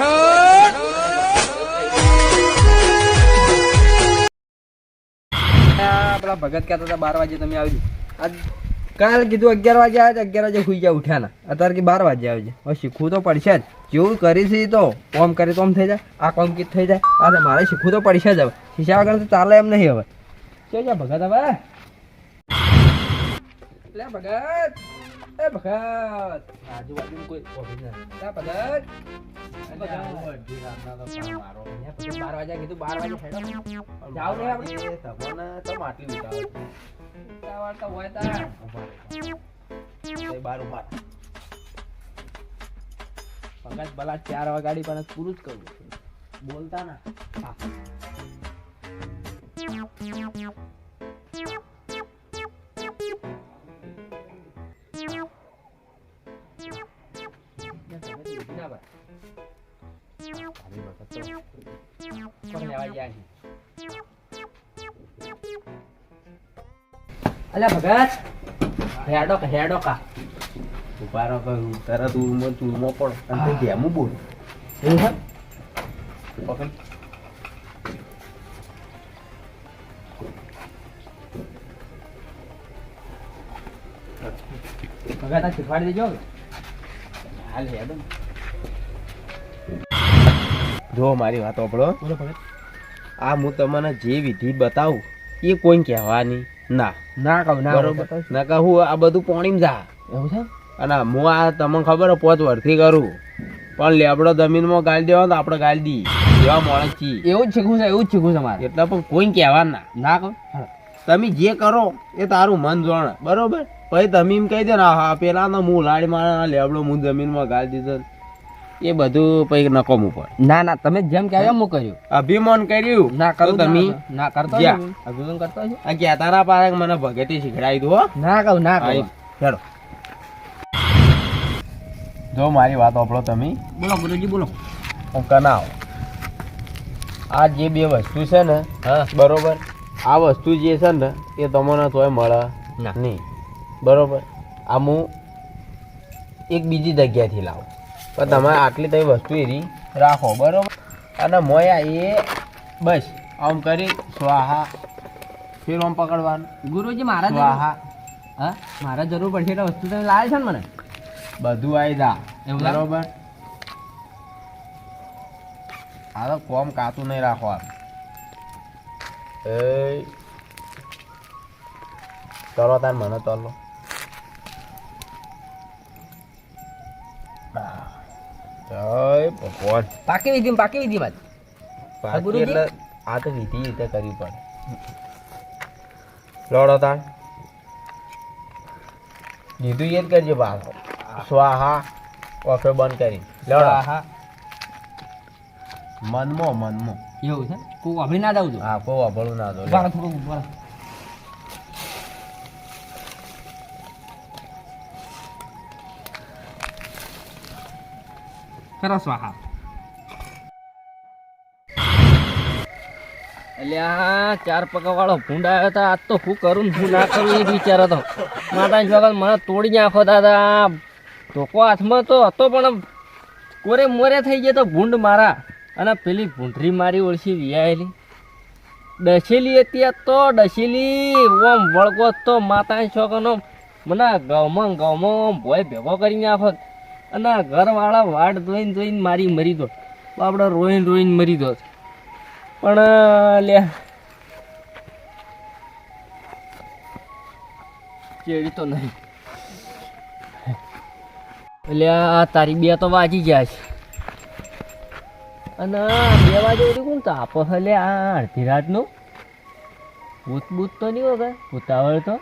આ પેલા ભગત કહેતા હતા, બાર વાગે તમે આવજો. આજ કાલ કીધું અગિયાર વાગે આવે અગિયાર વાગે સુઈ જાય ઉઠ્યા ના અત્યારે કે બાર વાગે આવજે. હવે શીખવું તો પડશે જ. જેવું કરી છે તો કોમ કરી તો આમ થઈ જાય. આ કોમ કીધ થઈ જાય. આ મારે શીખવું તો પડશે જ હવે. શીશા વગર તો ચાલે એમ નહીં હવે. કે છે ભગત હવે. લે, ભગત. એ, ભગત. આજુબાજુ કોઈ ઓફિસ એ ભગત. બાર વાગ્યા કીધું બાર વાગે હેડો જાવ ને આપણે. ઉતાવળ તો હોય તાર. ભગત ભલા ચાર વાગાડી પણ પૂરું જ કરવું બોલતા. ના. અલ્યા ભગત હેડો કે હેડો કા. ઉભારો કરું તરત ઉરમાં ચૂરમાં પડો અને તે જેમું બોલ. એવું છે? પકડ. ભગત આ શીખવાડી દેજો હાલ હેડો. જો મારી વાત ઓપડો બોલો ભગત. આ હું તમને જે વિધિ બતાવું એ કોઈ કહેવાની. ના. ના કહું ના બરોબર? ના કહું આ બધું પોણીમાં જા. એવું છે? અને હું આ તમને ખબર પોચ વર્ષથી કરું. પણ લેબડો જમીનમાં ગાળી દેવા તો આપણે ગાળી દી એવા માણસ છીએ. એવું જ શીખવું છે એવું જ શીખવું છે મારે. એટલે પણ કોઈ કહેવા ના. ના કહું? તમે જે કરો એ તારું મન જોણે. બરોબર? પછી તમે એમ કહી દો ને હા પેલા હું લાડી મારા લેબડો હું જમીનમાં ગાળી દીધો એ બધું પછી નકોમું પડે ના ના તમે જેમ કહેવાય એમ હું કર્યું. અભિમાન કર્યું. ના કરો તમે ના, કરતો અભિમાન કરતો છું. આ કહેતા તારા પાડે મને ભગેટી શીખડાવી દો ના કહું ના કહું. ચલો જો મારી વાત આપણો તમે. બોલો ગુરુજી બોલો. હું કનાવ. આ જે બે વસ્તુ છે ને હા. બરોબર? આ વસ્તુ જે છે ને એ તમને તોય મળે નહીં. બરોબર? આ હું એક બીજી જગ્યાએથી લાવું. પણ તમારે આટલી તમે વસ્તુ એરી રાખો બરોબર? અને મોયા એ બસ આમ કરી સ્વાહા. ફેર આમ પકડવાનું. ગુરુજી મારા સ્વાહા. હા? મારા જરૂર પડશે એટલે વસ્તુ તમે લાવે છે ને મને? બધું આવી જા. એવું બરાબર? હા આ તો કોમ કાતું નહીં રાખવાનું એ ચલો તાર મને ચલો જય ભગવાન. પાકી વિધિ પાકી વિધિ માં પાકી એટલે આ તો વિધિ રીતે કરવી પડે. લોડો તાણ. દીધું એ જ કરજો બાર. સ્વાહા. ઓફે બંધ કરી. લડો. હા મનમો મનમો. એવું છે? કોઈ વાપરી ના દઉં હા કોઈ અભળું ના દો. ઊભા રહો, થોડું કરો સ્વાહા. ચાર પગા વાળો ભૂંડ આવ્યો હતા. આજ તો શું કરું શું ના કરું એ વિચાર હતો માતા વગર મને તોડી નાખો દાદા. ધોકો હાથમાં તો હતો, પણ કોરે મોરે થઈ ગયો તો ભૂંડ મારા. અને પેલી ભૂંડરી મારી ઓળશી વિયાયેલી. ડસેલી હતી તો ડસેલી. ઓમ વળગો તો માતા છોકરનો. મને ગવમાં ગૌમાં ભોય ભેગો કરી નાખો. અને ઘરવાળા વાડ ધોઈને ધોઈને મારી મરી દો બાપડો રોઈને રોઈને મરી દો પણ લે. ચેડી તો નહીં. એટલે આ તારી બે તો વાજી ગયા છે. અને બે વાગે કોણ તાપ હલે આ અડધી રાતનું. ભૂત બૂત તો નહીં વગર ઉતાવળ તો.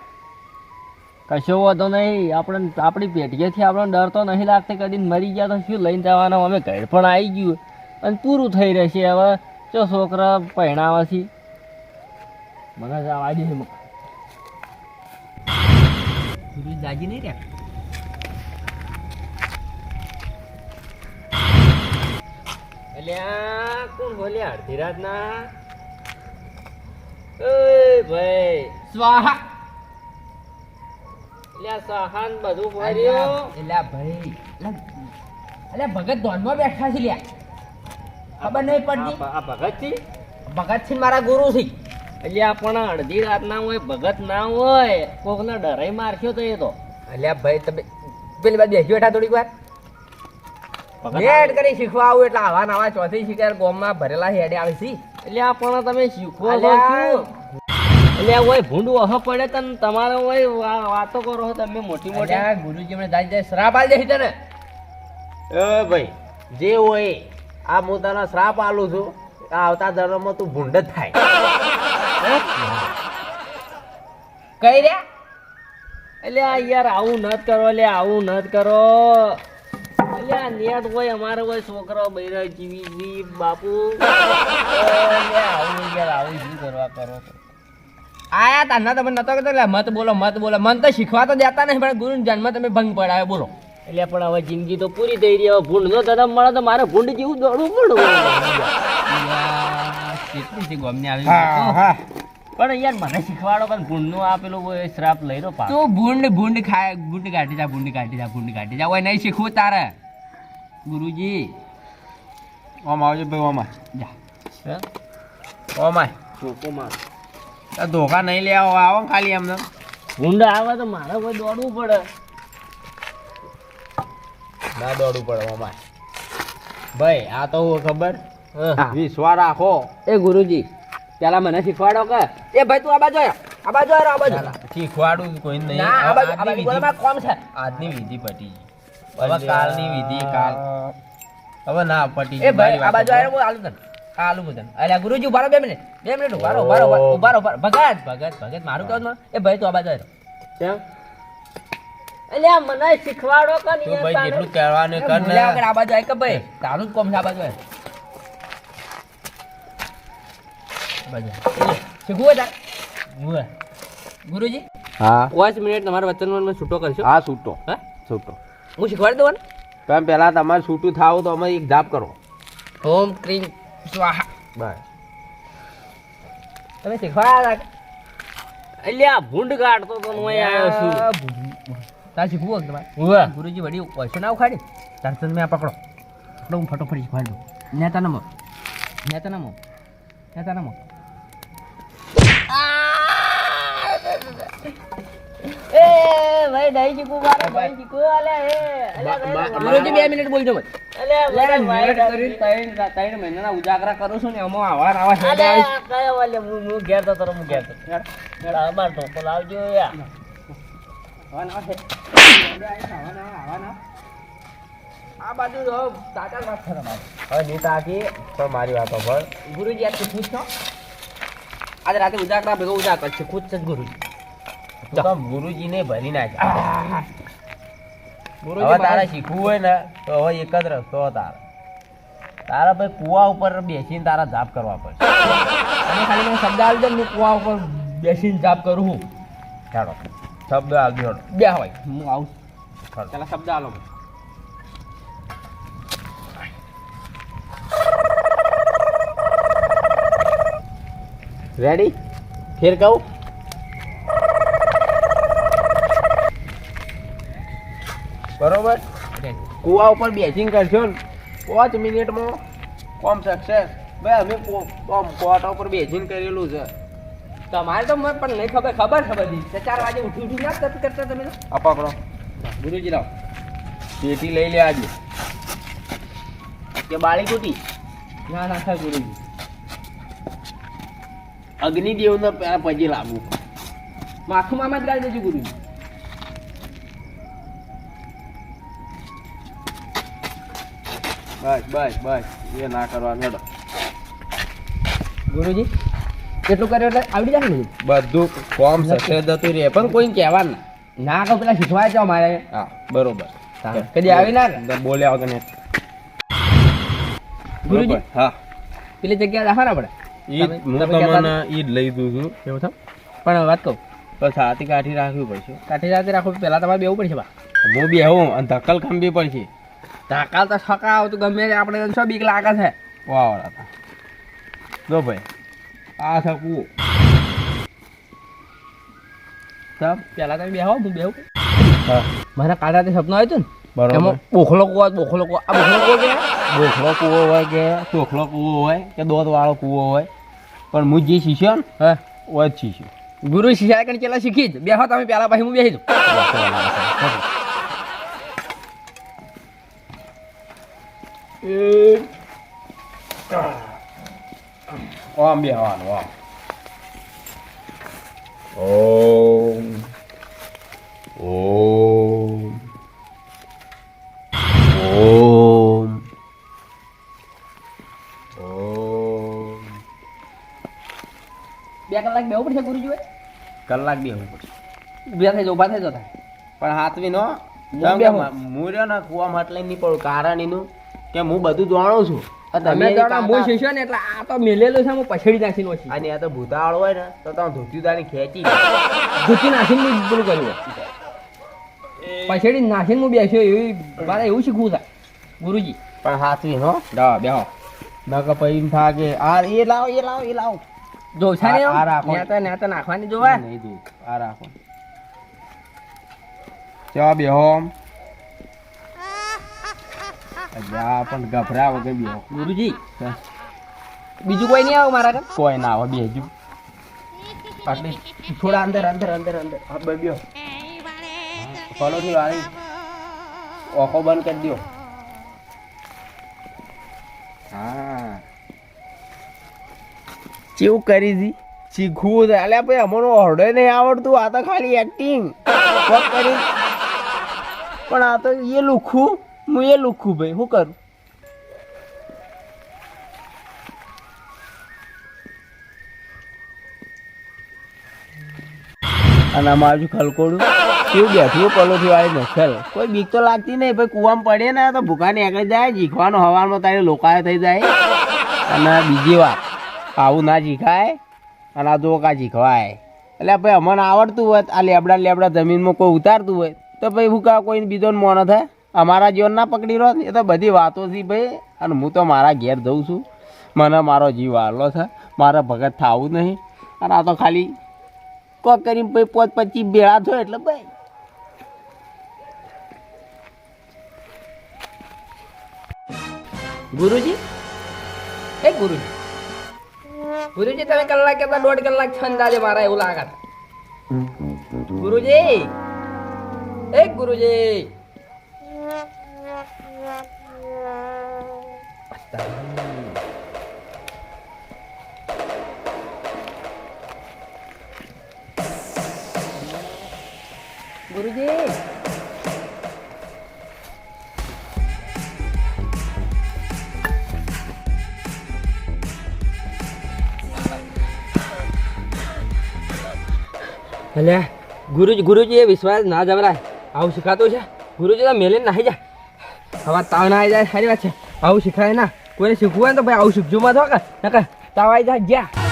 કશો વાંધો નહીં. આપણે આપણી પેટીએથી આપણને ડર તો નહીં લાગતો કદી મરી ગયા તો શું લઈને જવાના? અમે ઘર પણ આવી ગયું. અને પૂરું થઈ રહેશે હવે. જો છોકરા પહેણાવાથી મને જવા દે. દાજી નહીં રહ્યા? અલ્યા કોણ બોલ્યા? અડધી રાતના? ભાઈ. સ્વાહા. અલ્યા સહાન બધું ભાઈ ભગત ધોનમાં બેઠા છે લ્યા. ખબર નહીં પડતી? આ ભગતજી ભગત સિંહ મારા ગુરુ છે. એટલે પણ અડધી રાત ના હોય ભગત ના હોય કોકને ડરાઈ મારખ્યો તો એ તો. અલ્યા ભાઈ તમે પેલી બાદ બેસી બેઠા થોડીક વાર. હેડ કરી શીખવા આવું એટલે આવા નવા ચોથી શિકાર ગોમમાં ભરેલા હેડે આવે છે. એટલે આ પણ તમે શીખવો છો એટલે હોય ભૂંડું અહ પડે તને તમારે હોય વાતો કરો તમે મોટી મોટી. ગુરુજી મને જાય જાય શ્રાપ આલી દેશે તને. એ ભાઈ જે હોય આ હું તને શ્રાપ આલું છું આ આવતા જન્મમાં તું ભૂંડ જ થાય. કઈ રે? એટલે આ યાર આવું ન કરો એટલે આવું ન કરો. એટલે આ નેટ હોય અમારે હોય છોકરો બૈરા જીવી જી બાપુ. આવું યાર આવું શું કરવા કરો છો? આયા તા ના તમે નતો કહેતો એટલે મત બોલો મત બોલો. મન તો શીખવા તો દેતા નહીં પણ ગુરુ જન્મ તમે ભંગ પડાવે બોલો. એટલે પણ હવે જિંદગી તો પૂરી થઈ રહી હવે ભૂંડ નો ધર્મ મળે તો મારે ભૂંડ જેવું દોડવું પડે. કેટલી આવી પણ યાર મને શીખવાડો પણ ભૂંડનું આપેલું હોય શ્રાપ લઈ લો તું ભૂંડ ભૂંડ ખાય ભૂંડ કાઢી જા ભૂંડ કાઢી જા ભૂંડ કાઢી જા. ઓય નહીં શીખવું તારે. ગુરુજી. ઓમ આવજો ભાઈ ઓમાં. જા. ઓમાં ચોકો માં આ ધોકા નહીં લે આવો આવો ખાલી એમને. ભૂંડ આવે તો મારે કોઈ દોડવું પડે. ના દોડવું પડે ઓમાં ભાઈ આ તો હું ખબર? વિશ્વા રાખો. એ ગુરુજી પેલા મને શીખવાડો કે? એ ભાઈ તું આ બાજુ આ બાજુ આ બાજુ. શીખવાડું કોઈ નહીં. ના આ બાજુ આ બાજુ કોમ છે. આજની વિધિ પટી હવે કાલની વિધિ કાલ. હવે ના પટી એ ભાઈ આ બાજુ આયો આલુ તને. આલુ બધા અલ્યા ગુરુજી ઉભારો બે મિનિટ. બે મિનિટ ઉભારો ઉભારો ઊભા રહો ઊભા રહો ઊભા રહો. ભગત ભગત ભગત મારું કહું એ ભાઈ તો આ બાજુ આયો કેમ? મને શીખવાડો કે તું ભાઈ જેટલું કહેવાનું કર ને. ને આ બાજુ આય કે ભાઈ? તારું જ કોમ છે આ બાજુ આય. બાજુ શીખવું હોય તાર? ઉવે. ગુરુજી? હા. પાંચ મિનિટ તમારા વચનમાં છૂટો કરશો. હા છૂટો. હા? છૂટો. હું શીખવાડી દઉં ને તમે પહેલા તમારે છૂટું થાવ તો અમે એક જાપ કરો. ઓમ ક્રીમ સ્વાહા બસ તમે? એટલે આ ભૂંડ કાઢતો તો હું આવ્યો છું તાર શીખવું હોય કે તમારે ઉવ્વ. ગુરુજી વડી પૈસો ના ઉખાડી તાર તને મેં પકડો પકડો હું ફટોફટ શીખવાડી દઉં નેતા નમો નેતા નમો નેતા નમો એ ભાઈ દહીં ચીકુ મારે ભાઈ ચીકુ અલ્યા એ બા- મિનિટ બોલજો મને. કરી ત્રણ ત્રણ મહિનાના ઉજાગરા કરું છું ને એમાં આવા આવા છે. અલ્યા કયો વાલે હું હું ઘેર તો તરો હું ઘેર તો અમાર ઢોકો લાવજો યાર આવા ને. આવા હેડ. હેડ આવે છે, આવા ને આવા, આવા આ બાજુ તો તાતા વાત કરો મારી. હવે વાતો પર. ગુરુજી આજ ખુશ છો? આજે રાતે ઉજાગરા ભેગો ઉજાગર છે ખુદ છે ગુરુજી. તું તો ગુરુજીને ભરી નાખે. હવે તારે શીખવું હોય ને તો હવે એક જ રસ્તો તારે. તારા ભાઈ કુવા ઉપર બેસીને તારા જાપ કરવા પડશે. ખાલી મને શબ્દ આવી જાય હું કુવા ઉપર બેસીને જાપ કરું હું ચાલો. શબ્દ આવજો બે હોય. હું આવું ચાલો. શબ્દ આલો. રેડી ફેર કહું? બરોબર? કુવા ઉપર બેસિંગ કરશો ને પાંચ મિનિટમાં કોમ સક્સેસ ભાઈ અમે કોમ કોટા ઉપર બેસિંગ કરેલું છે. તમારે તો મને પણ નહીં ખબર ખબર છે બધી. ચાર વાગે ઉઠી ઉઠી ના કરતી કરતા તમે? તો? આ ગુરુજી રાવ પેટી લઈ લે આજે. કે બાળી કુટી? ના ના થાય ગુરુજી. અગ્નિદેવને પછી લાગુ. માથું મામા જ ગાળી દેજો ગુરુજી. બસ બસ બસ. એ ના કરવા હેડો. ગુરુજી કેટલું કર્યું એટલે આવડી જાય ને બધું? બધું ફોર્મ સક્સેસ જતું પણ કોઈ કહેવાનું ના કહું પેલા શીખવાય છે અમારે હા બરોબર. કદી આવી ના ને? બોલ્યા વગર ને. ગુરુજી હા. પેલી જગ્યાએ રાખો આપણે. ઈ હું તમને ઈ લઈ દઉં છું. એવું થયું પણ વાત કહું. તો છાતી કાઠી રાખવી પડશે. કાઠી રાખવી રાખવું પહેલા તમારે બેવું પડશે બા. હું બી આવું અને ધક્કલ ખંભી પડશે. ધાકાલ તો છકા આવતું ગમે તે આપણે શું બીક લાગે છે? વાવડા હતા જો ભાઈ આ સબ પહેલા તમે બેહો હું બેહું. હા. મારા કાઢા તે સપનું આવ્યું ને બરોબર. બોખલો કુવો બોખલો કુવો આ બોખલો કુવો કે બોખલો કૂવો હોય કે ચોખલો કૂવો હોય કે દોધ વાળો કૂવો હોય. પણ હું જે શીખ્યો ને હા. ਉਹ જ શીખ્યો. ગુરુ શિષ્યા કણ ચેલા શીખી જ. બેહો તમે પેલા પછી હું બેહી જાઉં. આમ બેહવાનું આમ ઓમ ઓમ ઓમ ઓમ બે કલાક બેહવું પડશે ગુરુજી કલાક બેહવું પડશે. બે થઈ ઊભા થઈ જતા પણ હાથવી નો રહ્યો ને કુવામાં એટલે નહીં પડું કારણ એનું કે હું બધું જાણું છું. તમે જાણો હું કાકા- ને એટલે આ તો મેલેલું છે હું પછડી નાખીને ઓછી. અને આ તો ભૂતાવાળો હોય ને તો તમે ધોતીદારી ખેંચી ધૂતી નાખીને પેલું કર્યું પછડી નાખીને હું બેસ્યો એવી મારે એવું શીખવું છે ગુરુજી. પણ હાથવી નો હા બેહો. નકર પછી થાકે આ એ લાવો એ લાવો એ લાવો. ને આ- રાખો. નેતા નાખવાની જોવા. નહીં દઉં આ રાખો. ચા બેહો જા પણ ગભરા વગર બેહો. ગુરુજી બીજું કોઈ નહીં આવે મારા કોઈ ના આવે બેહજો. આટલી થોડા અંદર અંદર અંદર અંદર. હા બે બેહો. ફલોથી વાળી. ઓખો બંધ કરી દો હા. કેવું કરી દી શીખવું છે. અલ્યા ભાઈ અમને ઓર્ડર નહીં આવડતું. આ તો ખાલી એક્ટિંગ કરી. પણ આ તો એ લુખું. હું એ લુખું ભાઈ શું કરું? અને અમારું ખલકોડું. કેવું બેઠું પલોથી વાળી નખેલ કોઈ બીક તો લાગતી નહીં ભાઈ, કુવામાં પડે ને તો ભૂખા નીકળી જાય, જીખવાનો હવામાં તારે લોકાય થઈ જાય. અને બીજી વાત, આવું ના શીખાય અને આ ધોકા જીખવાય. એટલે ભાઈ, અમને આવડતું હોય, આ લેબડા લેબડા જમીનમાં કોઈ ઉતારતું હોય, તો ભાઈ ભૂકા કોઈ બીજો મોનો થાય. અમારા જીવન ના પકડી રહ્યો એ તો બધી વાતો છે ભાઈ. અને હું તો મારા ઘેર જઉં છું. મને મારો જીવ વાલો છે. મારે ભગત થવું નહીં. અને આ તો ખાલી કોક કરીને ભાઈ પોચ પચીસ ભેળા થયો એટલે ભાઈ. ગુરુજી? એ ગુરુજી. ગુરુજી, તમે કલાક કરતા દોઢ કલાક છે અંદાજે મારા એવું લાગે ગુરુજી? એ ગુરુજી. ગુરુજી. અલ્યા, ગુરુજી ગુરુજી, એ વિશ્વાસ ના જવરાય. આવું શીખાતું છે? ગુરુજી તો મેલે નાહી જા. હવે તાવ ના આવી જાય, સારી વાત છે. આવું શીખાય ના. કોઈને શીખવું હોય તો ભાઈ આવું શીખજો માં તો નકર તાવ આવી જાય જ્યાં